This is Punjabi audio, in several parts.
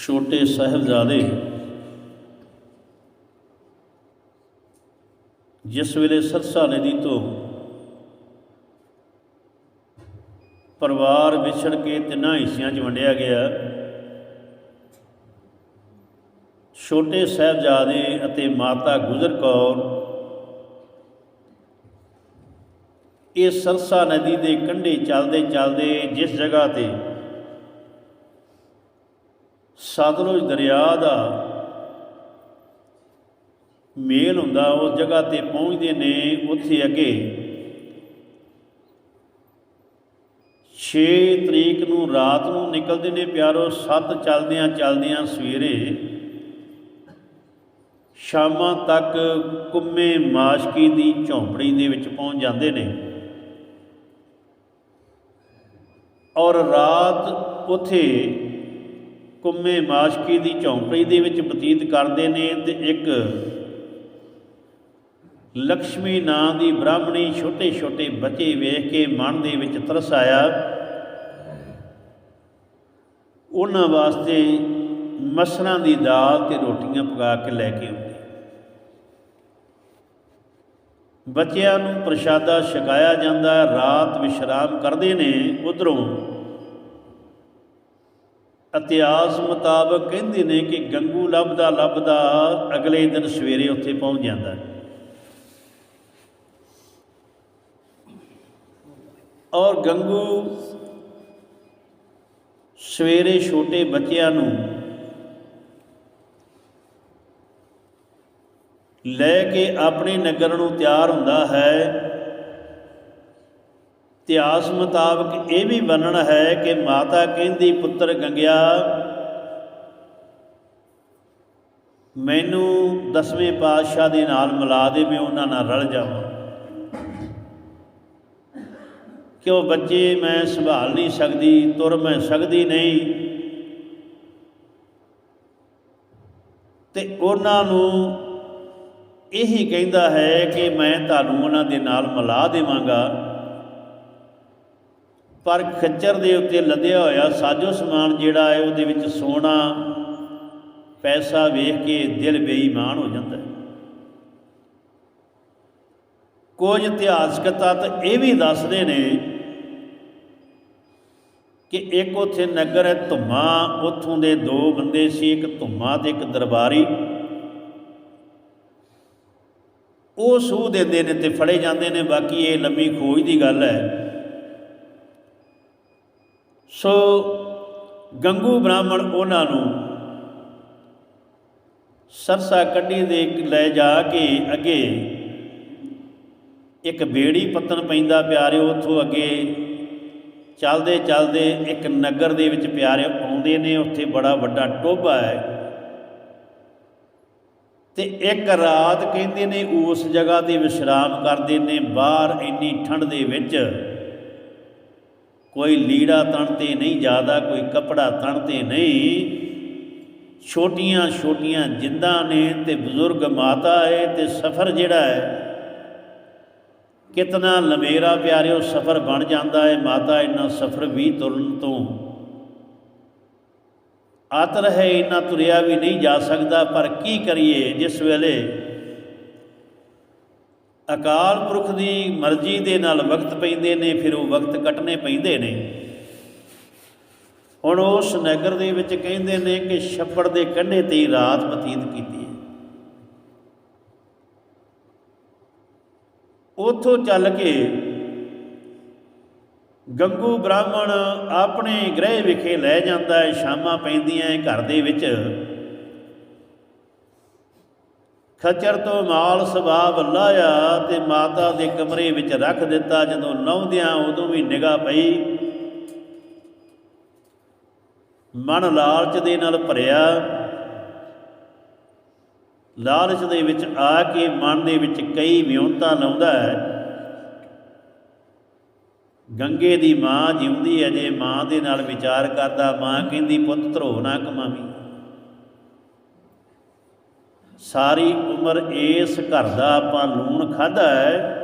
ਛੋਟੇ ਸਾਹਿਬਜ਼ਾਦੇ ਜਿਸ ਵੇਲੇ ਸਰਸਾ ਨਦੀ ਤੋਂ ਪਰਿਵਾਰ ਵਿਛੜ ਕੇ ਤਿੰਨਾਂ ਹਿੱਸਿਆਂ 'ਚ ਵੰਡਿਆ ਗਿਆ, ਛੋਟੇ ਸਾਹਿਬਜ਼ਾਦੇ ਅਤੇ ਮਾਤਾ ਗੁਜਰ ਕੌਰ ਇਹ ਸਰਸਾ ਨਦੀ ਦੇ ਕੰਢੇ ਚੱਲਦੇ ਚੱਲਦੇ ਜਿਸ ਜਗ੍ਹਾ ਤੇ ਸਤਲੁਜ ਦਰਿਆ ਦਾ ਮੇਲ ਹੁੰਦਾ, ਉਸ ਜਗ੍ਹਾ ਤੇ ਪਹੁੰਚਦੇ ਨੇ, ਉੱਥੇ ਅੱਗੇ 6 ਤਰੀਕ ਨੂੰ ਰਾਤ ਨੂੰ ਨਿਕਲਦੇ ਨੇ ਪਿਆਰੋ, ਸੱਤ ਚੱਲਦਿਆਂ ਚੱਲਦਿਆਂ ਸਵੇਰੇ। ਸ਼ਾਮਾਂ ਤੱਕ ਕੁੰਮੇ ਮਾਸ਼ਕੀ ਦੀ ਝੌਂਪੜੀ ਦੇ ਵਿੱਚ ਪਹੁੰਚ ਜਾਂਦੇ ਨੇ। ਔਰ ਰਾਤ ਉਥੇ ਕੁੰਮੇ ਮਾਸ਼ਕੀ ਦੀ ਝੌਂਪੜੀ ਦੇ ਵਿੱਚ ਬਤੀਤ ਕਰਦੇ ਨੇ ਤੇ ਇੱਕ ਲక్ష్ਮੀ ਨਾਂ ਦੀ ਬ੍ਰਾਹਮਣੀ ਛੋਟੇ ਛੋਟੇ ਬੱਚੇ ਵੇਖ ਕੇ ਮਨ ਦੇ ਵਿੱਚ ਤਰਸ ਆਇਆ। ਉਹਨਾਂ ਵਾਸਤੇ ਮਸਰਾਂ ਦੀ ਦਾਲ ਤੇ ਰੋਟੀਆਂ ਪਕਾ ਕੇ ਲੈ ਕੇ ਆਉਂਦੀ। ਬੱਚਿਆਂ ਨੂੰ ਪ੍ਰਸ਼ਾਦਾ ਛਕਾਇਆ ਜਾਂਦਾ, ਰਾਤ ਵਿਸ਼ਰਾਮ ਕਰਦੇ ਨੇ, ਉਧਰੋਂ ਇਤਿਹਾਸ ਮੁਤਾਬਕ ਕਹਿੰਦੇ ਨੇ ਕਿ ਗੰਗੂ ਲੱਭਦਾ ਲੱਭਦਾ ਅਗਲੇ ਦਿਨ ਸਵੇਰੇ ਉੱਥੇ ਪਹੁੰਚ ਜਾਂਦਾ ਔਰ ਗੰਗੂ ਸਵੇਰੇ ਛੋਟੇ ਬੱਚਿਆਂ ਨੂੰ ਲੈ ਕੇ ਆਪਣੇ ਨਗਰ ਨੂੰ ਤਿਆਰ ਹੁੰਦਾ ਹੈ। ਇਤਿਹਾਸ ਮੁਤਾਬਕ ਇਹ ਵੀ ਵਰਣਨ ਹੈ ਕਿ ਮਾਤਾ ਕਹਿੰਦੀ, ਪੁੱਤਰ ਗੰਗਿਆ, ਮੈਨੂੰ ਦਸਵੇਂ ਪਾਤਸ਼ਾਹ ਦੇ ਨਾਲ ਮਿਲਾ ਦੇ, ਮੈਂ ਉਹਨਾਂ ਨਾਲ ਰਲ ਜਾਵਾਂ। ਕਿਉਂ ਬੱਚੇ, ਮੈਂ ਸੰਭਾਲ ਨਹੀਂ ਸਕਦੀ, ਤੁਰ ਮੈਂ ਸਕਦੀ ਨਹੀਂ। ਤੇ ਉਹਨਾਂ ਨੂੰ ਇਹੀ ਕਹਿੰਦਾ ਹੈ ਕਿ ਮੈਂ ਤੁਹਾਨੂੰ ਉਹਨਾਂ ਦੇ ਨਾਲ ਮਿਲਾ ਦੇਵਾਂਗਾ। ਪਰ ਖੱਚਰ ਦੇ ਉੱਤੇ ਲੱਦਿਆ ਹੋਇਆ ਸਾਜੋ ਸਮਾਨ ਜਿਹੜਾ ਹੈ ਉਹਦੇ ਵਿੱਚ ਸੋਨਾ, ਪੈਸਾ ਵੇਖ ਕੇ ਦਿਲ ਬੇਈਮਾਨ ਹੋ ਜਾਂਦਾ ਹੈ। ਕੁਝ ਇਤਿਹਾਸਕ ਤੱਤ ਇਹ ਵੀ ਦੱਸਦੇ ਨੇ ਕਿ ਇੱਕ ਉਥੇ ਨਗਰ ਹੈ ਧੁਮਾ, ਉਥੋਂ ਦੇ ਦੋ ਬੰਦੇ ਸੀ, ਇੱਕ ਧੁਮਾ ਤੇ ਇੱਕ ਦਰਬਾਰੀ। ਉਹ ਸੂਹ ਦਿੰਦੇ ਨੇ ਤੇ ਫੜੇ ਜਾਂਦੇ ਨੇ, ਬਾਕੀ ਇਹ ਲੰਮੀ ਖੋਜ ਦੀ ਗੱਲ ਹੈ। ਸੋ ਗੰਗੂ ਬ੍ਰਾਹਮਣ ਉਹਨਾਂ ਨੂੰ ਸਰਸਾ ਕੱਢੀ ਦੇ ਲੈ ਜਾ ਕੇ ਅੱਗੇ ਇੱਕ ਬੇੜੀ ਪੱਤਨ ਪੈਂਦਾ ਪਿਆਰਿਓ, ਉੱਥੋਂ ਅੱਗੇ ਚੱਲਦੇ ਚੱਲਦੇ ਇੱਕ ਨਗਰ ਦੇ ਵਿੱਚ ਪਿਆਰੇ ਆਉਂਦੇ ਨੇ, ਉੱਥੇ ਬੜਾ ਵੱਡਾ ਟੋਭਾ ਹੈ। ਤੇ ਇੱਕ ਰਾਤ ਕਹਿੰਦੇ ਨੇ ਉਸ ਜਗ੍ਹਾ ਤੇ ਵਿਸ਼ਰਾਮ ਕਰਦੇ ਨੇ, ਬਾਹਰ ਇੰਨੀ ਠੰਡ ਦੇ ਵਿੱਚ ਕੋਈ ਲੀੜਾ ਤਣ ਤੇ ਨਹੀਂ ਜ਼ਿਆਦਾ ਕੋਈ ਕਪੜਾ ਤਣ ਤੇ ਨਹੀਂ। ਛੋਟੀਆਂ ਛੋਟੀਆਂ ਜਿੰਦਾਂ ਨੇ ਤੇ ਬਜ਼ੁਰਗ ਮਾਤਾ ਹੈ ਤੇ ਸਫ਼ਰ ਜਿਹੜਾ ਹੈ ਕਿਤਨਾ ਲੰਮੇਰਾ ਪਿਆਰਿਓ ਸਫ਼ਰ ਬਣ ਜਾਂਦਾ ਹੈ ਮਾਤਾ ਇੰਨਾ ਸਫ਼ਰ ਵੀ ਤੁਰਨ ਤੋਂ ਆਤਰ ਹੈ ਇੰਨਾ ਤੁਰਿਆ ਵੀ ਨਹੀਂ ਜਾ ਸਕਦਾ। ਪਰ ਕੀ ਕਰੀਏ, ਜਿਸ ਵੇਲੇ ਅਕਾਲ ਪੁਰਖ ਦੀ ਮਰਜ਼ੀ ਦੇ ਨਾਲ ਵਕਤ ਪੈਂਦੇ ਨੇ, ਫਿਰ ਉਹ ਵਕਤ ਕੱਟਨੇ ਪੈਂਦੇ ਨੇ। ਹੁਣ ਉਸ ਨਗਰ ਦੇ ਵਿੱਚ ਕਹਿੰਦੇ ਨੇ ਕਿ ਛੱਪੜ ਦੇ ਕੰਢੇ ਤੇ ਰਾਤ ਬਤੀਤ ਕੀਤੀ ਹੈ। ਉਥੋਂ ਚੱਲ ਕੇ ਗੰਗੂ ਬ੍ਰਾਹਮਣ ਆਪਣੇ ਗ੍ਰਹਿ ਵਿਖੇ ਲੈ ਜਾਂਦਾ ਹੈ, ਸ਼ਾਮਾਂ ਪੈਂਦੀਆਂ ਘਰ ਦੇ ਵਿੱਚ। ਖਚਰ ਤੋਂ ਮਾਲ ਸੁਭਾਵ ਲਾਇਆ ਤੇ ਮਾਤਾ ਦੇ ਕਮਰੇ ਵਿੱਚ ਰੱਖ ਦਿੱਤਾ। ਜਦੋਂ ਲਾਉਂਦਿਆਂ ਉਦੋਂ ਵੀ ਨਿਗਾਹ ਪਈ। ਮਨ ਲਾਲਚ ਦੇ ਨਾਲ ਭਰਿਆ। ਲਾਲਚ ਦੇ ਵਿੱਚ ਆ ਕੇ ਮਨ ਦੇ ਵਿੱਚ ਕਈ ਵਿਉਂਤਾ ਲਾਉਂਦਾ ਹੈ। ਗੰਗੇ ਦੀ ਮਾਂ ਜਿਉਂਦੀ ਹੈ, ਜੇ ਮਾਂ ਦੇ ਨਾਲ ਵਿਚਾਰ ਕਰਦਾ, ਮਾਂ ਕਹਿੰਦੀ, ਪੁੱਤ ਧਰੋ ਨਾ ਕਮਾਵੀ। ਸਾਰੀ ਉਮਰ ਇਸ ਘਰ ਦਾ ਆਪਾਂ ਲੂਣ ਖਾਦਾ ਹੈ।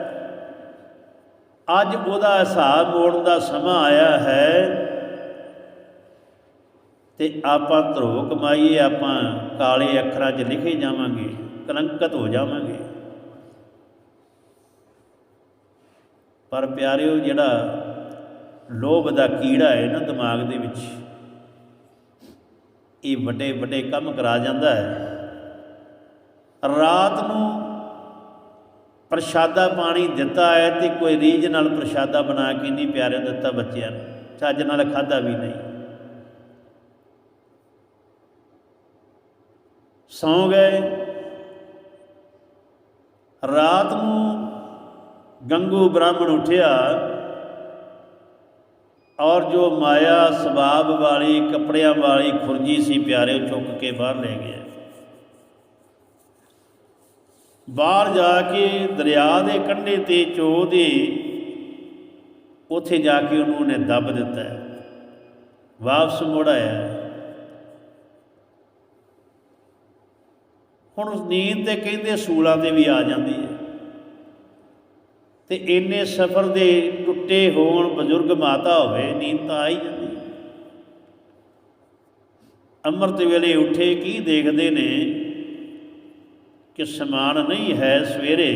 ਅੱਜ ਉਹਦਾ ਹਿਸਾਬ ਮੋੜਨ ਦਾ ਸਮਾਂ ਆਇਆ ਹੈ ਤੇ ਆਪਾਂ ਧਰੋ ਕਮਾਈਏ, ਆਪਾਂ ਕਾਲੇ ਅੱਖਰਾਂ 'ਚ ਲਿਖੇ ਜਾਵਾਂਗੇ, ਕਲੰਕਤ ਹੋ ਜਾਵਾਂਗੇ। ਪਰ ਪਿਆਰਿਓ, ਜਿਹੜਾ ਲੋਭ ਦਾ ਕੀੜਾ ਹੈ ਨਾ ਦਿਮਾਗ ਦੇ ਵਿੱਚ, ਇਹ ਵੱਡੇ ਵੱਡੇ ਕੰਮ ਕਰਾ ਜਾਂਦਾ ਹੈ। ਰਾਤ ਨੂੰ ਪ੍ਰਸ਼ਾਦਾ ਪਾਣੀ ਦਿੱਤਾ ਹੈ ਤੇ ਕੋਈ ਰੀਝ ਨਾਲ ਪ੍ਰਸ਼ਾਦਾ ਬਣਾ ਕੇ ਨਹੀਂ ਪਿਆਰੇ ਦਿੱਤਾ ਬੱਚਿਆਂ ਨੂੰ। ਚੱਜ ਨਾਲ ਖਾਦਾ ਵੀ ਨਹੀਂ। ਸੌਂ ਗਏ। ਰਾਤ ਨੂੰ ਗੰਗੂ ਬ੍ਰਾਹਮਣ ਉਠਿਆ ਔਰ ਜੋ ਮਾਇਆ ਸਵਾਬ ਵਾਲੀ, ਕੱਪੜਿਆਂ ਵਾਲੀ ਖੁਰਜੀ ਸੀ ਪਿਆਰੇ ਚੁੱਕ ਕੇ ਬਾਹਰ ਲੈ ਗਿਆ। ਬਾਹਰ ਜਾ ਕੇ ਦਰਿਆ ਦੇ ਕੰਢੇ ਤੇ ਚੋ ਦੇ ਉੱਥੇ ਜਾ ਕੇ ਉਹਨੂੰ ਉਹਨੇ ਦੱਬ ਦਿੱਤਾ ਵਾਪਸ ਮੁੜ ਆਇਆ ਹੁਣ ਉਸ ਨੀਂਦ ਤੇ ਕਹਿੰਦੇ ਸੂਲਾਂ ਤੇ ਵੀ ਆ ਜਾਂਦੀ ਹੈ। ਤੇ ਇੰਨੇ ਸਫ਼ਰ ਦੇ ਟੁੱਟੇ ਹੋਣ ਬਜ਼ੁਰਗ ਮਾਤਾ ਹੋਵੇ, ਨੀਂਦ ਤਾਂ ਆ ਹੀ ਜਾਂਦੀ ਹੈ। ਅੰਮ੍ਰਿਤ ਵੇਲੇ ਉੱਠੇ ਕੀ ਦੇਖਦੇ ਨੇ? ਕਿ ਸਮਾਨ ਨਹੀਂ ਹੈ ਸਵੇਰੇ।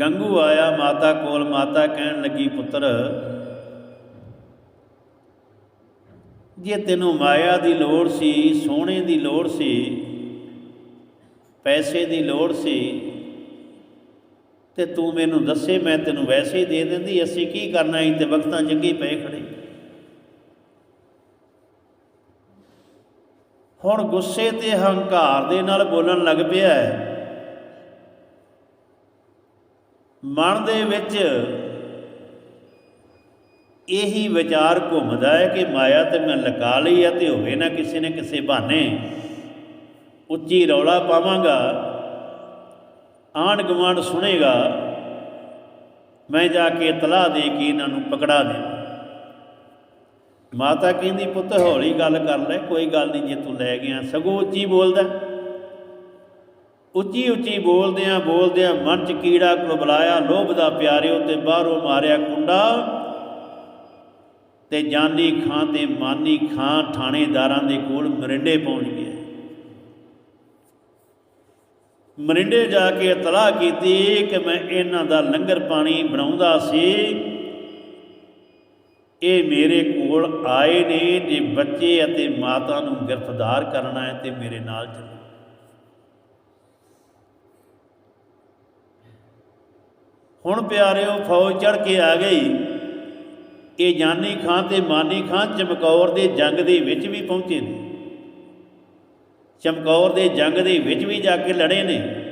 ਗੰਗੂ ਆਇਆ, ਮਾਤਾ ਕੋਲ, ਮਾਤਾ ਕਹਿਣ ਲੱਗੀ, ਪੁੱਤਰ, ਜੇ ਤੈਨੂੰ ਮਾਇਆ ਦੀ ਲੋੜ ਸੀ, ਸੋਨੇ ਦੀ ਲੋੜ ਸੀ, ਪੈਸੇ ਦੀ ਲੋੜ ਸੀ, ਤੇ ਤੂੰ ਮੈਨੂੰ ਦੱਸੇ, ਮੈਂ ਤੈਨੂੰ ਵੈਸੇ ਹੀ ਦੇ ਦਿੰਦੀ, ਅਸੀਂ ਕੀ ਕਰਨਾ? ਸੀ ਤੇ ਵਕਤਾਂ ਚੰਗੀ ਪਏ ਖੜੇ। ਹੁਣ ਗੁੱਸੇ ਤੇ ਹੰਕਾਰ ਦੇ ਨਾਲ ਬੋਲਣ ਲੱਗ ਪਿਆ ਹੈ। ਮਨ ਦੇ ਵਿੱਚ ਇਹੀ ਵਿਚਾਰ ਘੁੰਮਦਾ ਹੈ ਕਿ ਮਾਇਆ ਤੇ ਮੈਂ ਲਗਾ ਲਈ ਹੈ ਤੇ ਹੋਵੇ ਨਾ ਕਿਸੇ ਨੇ ਕਿਸੇ ਬਹਾਨੇ ਉੱਚੀ ਰੌਲਾ ਪਾਵਾਂਗਾ, ਆਂਢ ਗੁਆਂਢ ਸੁਣੇਗਾ, ਮੈਂ ਜਾ ਕੇ ਇਤਲਾਹ ਦੇ ਕੇ ਇਹਨਾਂ ਨੂੰ ਪਕੜਾ ਦੇ ਮਾਤਾ ਕਹਿੰਦੀ, ਪੁੱਤ, ਹੌਲੀ ਗੱਲ ਕਰ ਲੈ, ਕੋਈ ਗੱਲ ਨਹੀਂ, ਜੇ ਤੂੰ ਲੈ ਗਿਆ, ਸਗੋਂ ਉੱਚੀ ਬੋਲਦਾ ਉੱਚੀ ਉੱਚੀ ਬੋਲਦਿਆਂ ਬੋਲਦਿਆਂ ਮਨ ਚ ਕੀੜਾ ਕੁਲਬਲਾਇਆ, ਲੋਭ ਦਾ ਪਿਆਰਿਓ ਤੇ ਬਾਹਰੋਂ ਮਾਰਿਆ ਕੁੰਡਾ ਤੇ ਜਾਨੀ ਖਾਂ ਤੇ ਮਾਨੀ ਖਾਂ ਥਾਣੇਦਾਰਾਂ ਦੇ ਕੋਲ ਮਰਿੰਡੇ ਪਹੁੰਚ ਗਿਆ। ਮਰਿੰਡੇ ਜਾ ਕੇ ਇਤਲਾਹ ਕੀਤੀ ਕਿ ਮੈਂ ਇਹਨਾਂ ਦਾ ਲੰਗਰ ਪਾਣੀ ਬਣਾਉਂਦਾ ਸੀ। ਇਹ ਮੇਰੇ ਕੋਲ ਆਏ ਨੇ ਜੇ ਬੱਚੇ ਅਤੇ ਮਾਤਾ ਨੂੰ ਗ੍ਰਿਫਤਾਰ ਕਰਨਾ ਹੈ ਤੇ ਮੇਰੇ ਨਾਲ ਚੱਲੋ। ਹੁਣ ਪਿਆਰਿਓ, ਫੌਜ ਚੜ ਕੇ ਆ ਗਈ। ਇਹ ਜਾਨੀ ਖਾਂ ਤੇ ਮਾਨੀ ਖਾਂ ਚਮਕੌਰ ਦੇ ਜੰਗ ਦੇ ਵਿੱਚ ਵੀ ਪਹੁੰਚੇ ਨੇ। ਚਮਕੌਰ ਦੇ ਜੰਗ ਦੇ ਵਿੱਚ ਵੀ ਜਾ ਕੇ ਲੜੇ ਨੇ।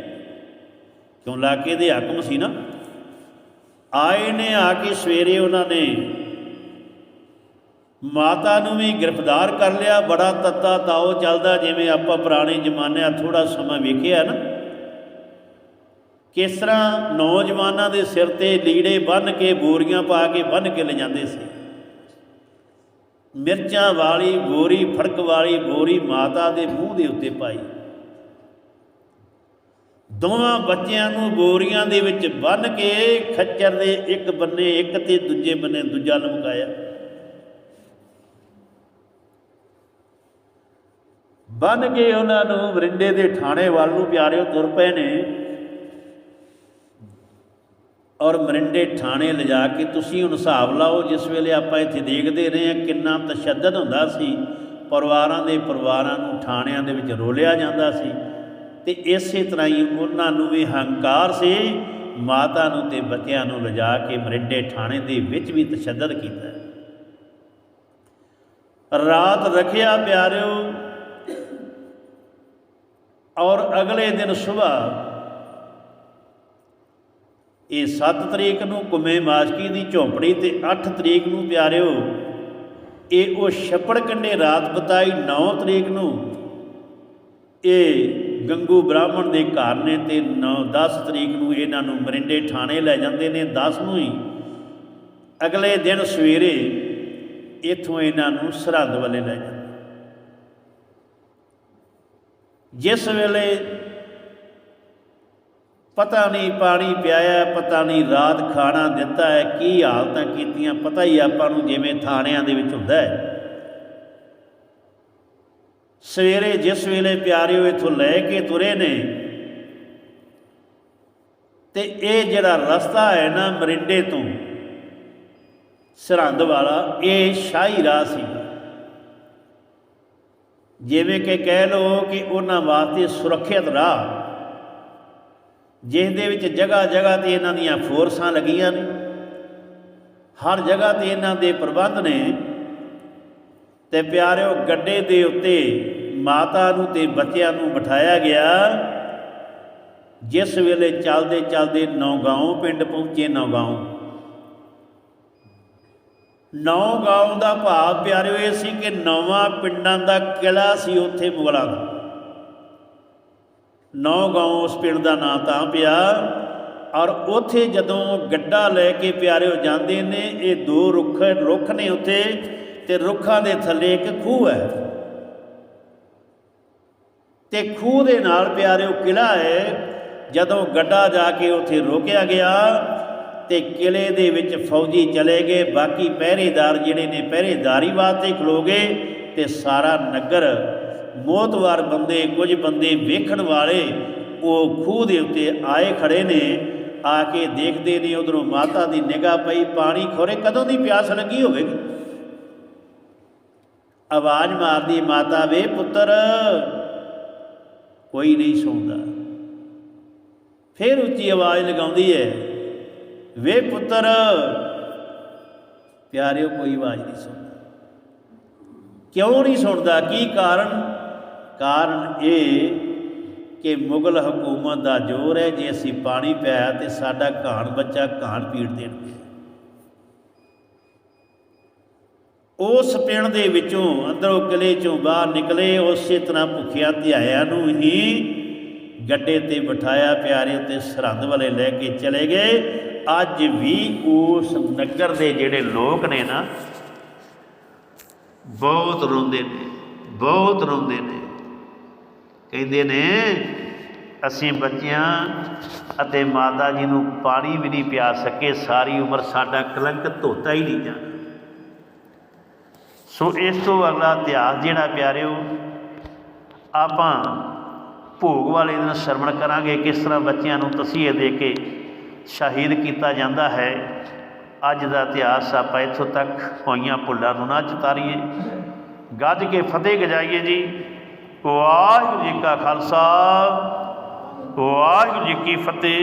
ਕਿਉਂ, ਲਾਕੇ ਦੇ ਹਾਕਮ ਸੀ ਨਾ? ਆਏ ਨੇ ਆ ਕੇ ਸਵੇਰੇ ਉਹਨਾਂ ਨੇ ਮਾਤਾ ਨੂੰ ਵੀ ਗ੍ਰਿਫਤਾਰ ਕਰ ਲਿਆ, ਬੜਾ ਤੱਤਾ ਤਾਓ ਚੱਲਦਾ, ਜਿਵੇਂ ਆਪਾਂ ਪੁਰਾਣੇ ਜ਼ਮਾਨਿਆਂ ਥੋੜਾ ਸਮਾਂ ਵੇਖਿਆ ਨਾ। ਕਿਸ ਤਰ੍ਹਾਂ ਨੌਜਵਾਨਾਂ ਦੇ ਸਿਰ ਤੇ ਲੀੜੇ ਬੰਨ ਕੇ, ਬੋਰੀਆਂ ਪਾ ਕੇ ਬੰਨ ਕੇ ਲੈ ਜਾਂਦੇ ਸੀ। ਮਿਰਚਾਂ ਵਾਲੀ ਬੋਰੀ, ਫੜਕ ਵਾਲੀ ਬੋਰੀ ਮਾਤਾ ਦੇ ਮੂੰਹ ਦੇ ਉੱਤੇ ਪਾਈ। ਦੋਵਾਂ ਬੱਚਿਆਂ ਨੂੰ ਬੋਰੀਆਂ ਦੇ ਵਿੱਚ ਬੰਨ ਕੇ ਖੱਚਰ ਦੇ ਇੱਕ ਬੰਨੇ ਇੱਕ ਤੇ ਦੂਜੇ ਬੰਨੇ ਦੂਜਾ ਲਮਕਾਇਆ। ਬੰਨ ਕੇ ਉਹਨਾਂ ਨੂੰ ਵਰਿੰਡੇ ਦੇ ਥਾਣੇ ਵੱਲ ਨੂੰ ਪਿਆਰਿਓ ਤੁਰ ਪਏ ਨੇ। ਔਰ ਮਰਿੰਡੇ ਥਾਣੇ ਲਿਜਾ ਕੇ ਤੁਸੀਂ ਹੁਣ ਹਿਸਾਬ ਲਾਓ, ਜਿਸ ਵੇਲੇ ਆਪਾਂ ਇੱਥੇ ਦੇਖਦੇ ਰਹੇ ਹਾਂ ਕਿੰਨਾ ਤਸ਼ੱਦਦ ਹੁੰਦਾ ਸੀ। ਪਰਿਵਾਰਾਂ ਦੇ ਪਰਿਵਾਰਾਂ ਨੂੰ ਥਾਣਿਆਂ ਦੇ ਵਿੱਚ ਰੋਲਿਆ ਜਾਂਦਾ ਸੀ। ਤੇ ਇਸੇ ਤਰ੍ਹਾਂ ਹੀ ਉਹਨਾਂ ਨੂੰ ਵੀ ਹੰਕਾਰ ਸੀ, ਮਾਤਾ ਨੂੰ ਤੇ ਬੱਚਿਆਂ ਨੂੰ ਲਿਜਾ ਕੇ ਮਰਿੰਡੇ ਥਾਣੇ ਦੇ ਵਿੱਚ ਵੀ ਤਸ਼ੱਦਦ ਕੀਤਾ। ਰਾਤ ਰੱਖਿਆ ਪਿਆਰਿਓ ਔਰ ਅਗਲੇ ਦਿਨ ਸਵੇਰ ਇਹ 7 ਤਰੀਕ ਨੂੰ ਕੁਮੇ ਮਾਸ਼ਕੀ ਦੀ ਝੌਂਪੜੀ ਤੇ 8 ਤਰੀਕ ਨੂੰ ਪਿਆਰਿਓ, ਇਹ ਉਹ ਛੱਪੜ ਕੰਡੇ ਰਾਤ ਬਤਾਈ 9 ਤਰੀਕ ਨੂੰ, ਇਹ ਗੰਗੂ ਬ੍ਰਾਹਮਣ ਦੇ ਘਰ ਨੇ ਤੇ 9 10 ਤਰੀਕ ਨੂੰ ਇਹਨਾਂ ਨੂੰ ਮਰਿੰਡੇ ਥਾਣੇ ਲੈ ਜਾਂਦੇ ਨੇ 10 ਨੂੰ ਹੀ। ਅਗਲੇ ਦਿਨ ਸਵੇਰੇ ਇੱਥੋਂ ਇਹਨਾਂ ਨੂੰ ਸਰਹੰਦ ਵੱਲੇ ਲੈ ਜਾਂਦੇ ਜਿਸ ਵੇਲੇ ਪਤਾ ਨਹੀਂ ਪਾਣੀ ਪਿਆਇਆ, ਪਤਾ ਨਹੀਂ ਰਾਤ ਖਾਣਾ ਦਿੱਤਾ ਹੈ, ਕੀ ਹਾਲਤਾਂ ਕੀਤੀਆਂ, ਪਤਾ ਹੀ ਆਪਾਂ ਨੂੰ ਜਿਵੇਂ ਥਾਣਿਆਂ ਦੇ ਵਿੱਚ ਹੁੰਦਾ ਹੈ। ਸਵੇਰੇ ਜਿਸ ਵੇਲੇ ਪਿਆਰਿਓ ਇਥੋਂ ਲੈ ਕੇ ਤੁਰੇ ਨੇ, ਤੇ ਇਹ ਜਿਹੜਾ ਰਸਤਾ ਹੈ ਨਾ ਮਰਿੰਡੇ ਤੋਂ, ਸਰਹੰਦ ਵਾਲਾ, ਇਹ ਸ਼ਾਹੀ ਰਾਹ ਸੀ। ਜਿਵੇਂ ਕਿ ਕਹਿ ਲਓ ਕਿ ਉਹਨਾਂ ਵਾਸਤੇ ਸੁਰੱਖਿਅਤ ਰਾਹ। ਜਿਸ ਦੇ ਵਿੱਚ ਜਗ੍ਹਾ ਜਗ੍ਹਾ ਤੇ ਇਹਨਾਂ ਦੀਆਂ ਫੋਰਸਾਂ ਲੱਗੀਆਂ ਨੇ। ਹਰ ਜਗ੍ਹਾ ਤੇ ਇਹਨਾਂ ਦੇ ਪ੍ਰਬੰਧ ਨੇ। ਤੇ ਪਿਆਰਿਓ, ਗੱਡੇ ਦੇ ਉੱਤੇ ਮਾਤਾ ਨੂੰ ਤੇ ਬੱਚਿਆਂ ਨੂੰ ਬਿਠਾਇਆ ਗਿਆ। ਜਿਸ ਵੇਲੇ ਚੱਲਦੇ ਚੱਲਦੇ ਨੌਗਾਉਂ ਪਿੰਡ ਪਹੁੰਚੇ ਨੌਗਾਉਂ। ਨੌ ਗਾਉਂ ਦਾ ਭਾਵ ਪਿਆਰਿਓ, ਇਹ ਸੀ ਕਿ ਨੌਵਾਂ ਪਿੰਡਾਂ ਦਾ ਕਿਲਾ ਸੀ ਉੱਥੇ ਮੁਗਲਾਂ ਦਾ। ਨੌ ਗਾਉਂ ਉਸ ਪਿੰਡ ਦਾ ਨਾਂ ਤਾਂ ਪਿਆ। ਔਰ ਉੱਥੇ ਜਦੋਂ ਗੱਡਾ ਲੈ ਕੇ ਪਿਆਰਿਓ ਜਾਂਦੇ ਨੇ, ਇਹ ਦੋ ਰੁੱਖ ਰੁੱਖ ਨੇ ਉੱਥੇ ਤੇ ਰੁੱਖਾਂ ਦੇ ਥੱਲੇ ਇੱਕ ਖੂਹ ਹੈ। ਤੇ ਖੂਹ ਦੇ ਨਾਲ ਪਿਆਰਿਓ ਕਿਲਾ ਹੈ। ਜਦੋਂ ਗੱਡਾ ਜਾ ਕੇ ਉੱਥੇ ਰੋਕਿਆ ਗਿਆ ਤੇ ਕਿਲੇ ਦੇ ਵਿੱਚ ਫੌਜੀ ਚਲੇ ਗਏ। ਬਾਕੀ ਪਹਿਰੇਦਾਰ ਜਿਹੜੇ ਨੇ ਪਹਿਰੇਦਾਰੀ ਵਾਸਤੇ ਖਲੋ ਗਏ ਤੇ ਸਾਰਾ ਨਗਰ ਮੋਤਵਾਰ ਬੰਦੇ, ਕੁਝ ਬੰਦੇ ਵੇਖਣ ਵਾਲੇ ਉਹ ਖੂਹ ਦੇ ਉੱਤੇ ਆਏ ਖੜੇ ਨੇ। ਆ ਕੇ ਦੇਖਦੇ ਨੇ, ਉਧਰੋਂ ਮਾਤਾ ਦੀ ਨਿਗਾਹ ਪਈ, ਪਾਣੀ ਖੋਰੇ, ਕਦੋਂ ਦੀ ਪਿਆਸ ਲੱਗੀ ਹੋਵੇਗੀ? ਆਵਾਜ਼ ਮਾਰਦੀ ਮਾਤਾ, ਵੇ ਪੁੱਤਰ, ਕੋਈ ਨਹੀਂ ਸੁਣਦਾ ਫਿਰ ਉੱਚੀ ਆਵਾਜ਼ ਲਗਾਉਂਦੀ ਹੈ ਵੇ ਪੁੱਤਰ, ਪਿਆਰਿਓ, ਕੋਈ ਆਵਾਜ਼ ਨਹੀਂ ਸੁਣਦਾ। ਕਿਉਂ ਨਹੀਂ ਸੁਣਦਾ? ਕੀ ਕਾਰਨ? ਕਾਰਨ ਇਹ ਕਿ ਮੁਗਲ ਹਕੂਮਤ ਦਾ ਜ਼ੋਰ ਹੈ, ਜੇ ਅਸੀਂ ਪਾਣੀ ਪਿਆ ਤੇ ਸਾਡਾ ਘਾਣ ਬੱਚਾ ਘਾਣ ਪੀੜ ਦੇਣਗੇ ਉਸ ਪਿੰਡ ਦੇ ਵਿੱਚੋਂ, ਅੰਦਰੋਂ ਕਿਲੇ ਚੋਂ ਬਾਹਰ ਨਿਕਲੇ, ਉਸੇ ਤਰ੍ਹਾਂ ਭੁੱਖਿਆ ਧਿਆਇਆਂ ਨੂੰ ਹੀ ਗੱਡੇ ਤੇ ਬਿਠਾਇਆ ਪਿਆਰੇ ਤੇ ਸਰਹੰਦ ਵਾਲੇ ਲੈ ਕੇ ਚਲੇ ਗਏ। ਅੱਜ ਵੀ ਉਸ ਨਗਰ ਦੇ ਜਿਹੜੇ ਲੋਕ ਨੇ ਨਾ, ਬਹੁਤ ਰੋਂਦੇ ਨੇ, ਬਹੁਤ ਰੋਂਦੇ ਨੇ। ਕਹਿੰਦੇ ਨੇ, ਅਸੀਂ ਬੱਚਿਆਂ ਅਤੇ ਮਾਤਾ ਜੀ ਨੂੰ ਪਾਣੀ ਵੀ ਨਹੀਂ ਪਿਆ ਸਕੇ, ਸਾਰੀ ਉਮਰ ਸਾਡਾ ਕਲੰਕ ਧੋਤਾ ਹੀ ਨਹੀਂ ਜਾਣਾ ਸੋ ਇਸ ਤੋਂ ਅਗਲਾ ਇਤਿਹਾਸ ਜਿਹੜਾ ਪਿਆਰਿਓ, ਆਪਾਂ ਭੋਗ ਵਾਲੇ ਦਿਨ ਸ਼ਰਵਣ ਕਰਾਂਗੇ, ਕਿਸ ਤਰ੍ਹਾਂ ਬੱਚਿਆਂ ਨੂੰ ਤਸੀਹੇ ਦੇ ਕੇ ਸ਼ਹੀਦ ਕੀਤਾ ਜਾਂਦਾ ਹੈ। ਅੱਜ ਦਾ ਇਤਿਹਾਸ ਆਪਾਂ ਇੱਥੋਂ ਤੱਕ ਹੋਈਆਂ ਭੁੱਲਾਂ ਨੂੰ ਨਾ ਚਤਾਰੀਏ ਗੱਜ ਕੇ ਫਤਿਹ ਗਜਾਈਏ ਜੀ। ਵਾਹਿਗੁਰੂ ਜੀ ਕਾ ਖਾਲਸਾ, ਵਾਹਿਗੁਰੂ ਜੀ ਕੀ ਫਤਿਹ।